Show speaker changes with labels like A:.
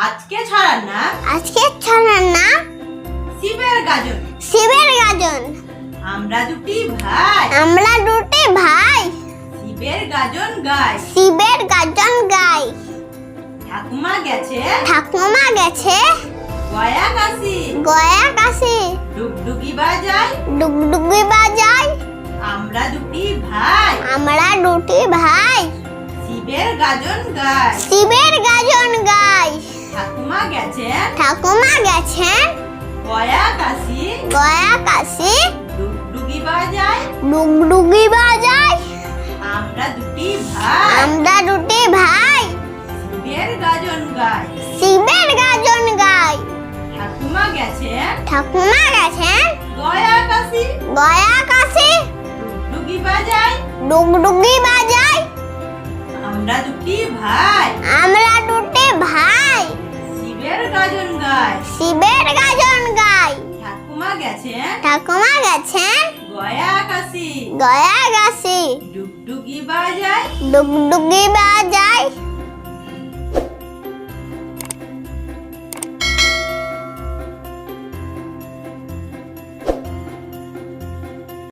A: আজকে ছড়ার নাম
B: আজকে ছড়ার নাম
A: শিবের গাজন।
B: শিবের গাজন।
A: আমরা দুটি ভাই।
B: আমরা দুটি ভাই।
A: শিবের গাজন গাই।
B: শিবের গাজন গাই।
A: ঠাকুমা গেছে।
B: ঠাকুমা গেছে।
A: গয়া কাশি।
B: গয়া কাশি।
A: ডুগডুগি বাজায়
B: ডুগডুগি বাজাই।
A: আমরা দুটি ভাই।
B: আমরা দুটি ভাই।
A: শিবের গাজন গাই।
B: শিবের গাজন গাই।
A: ঠাকুমা গেছে
B: ঠাকুমা গেছেন?
A: গয়া কাশি?
B: গয়া কাশি?
A: ডুগডুগি বাজায়?
B: ডুগডুগি বাজাই
A: আমরা দুটি ভাই।
B: আমরা দুটি ভাই।
A: শিবের গাজন গাই।
B: শিবের গাজন গাই।
A: ঠাকুমা গেছে
B: ঠাকুমা গেছেন?
A: গয়া কাশি?
B: গয়া কাশি?
A: ডুগডুগি বাজায়?
B: ডুগডুগি বাজাই
A: আমরা দুটি ভাই।
B: আমরা দুটি ভাই।
A: ঠাকুমা গেছে?
B: ঠাকুমা গেছেন
A: গয়া কাশি।
B: গয়া কাশি।
A: ডুগডুগি বাজায়।
B: ডুগডুগি বাজাই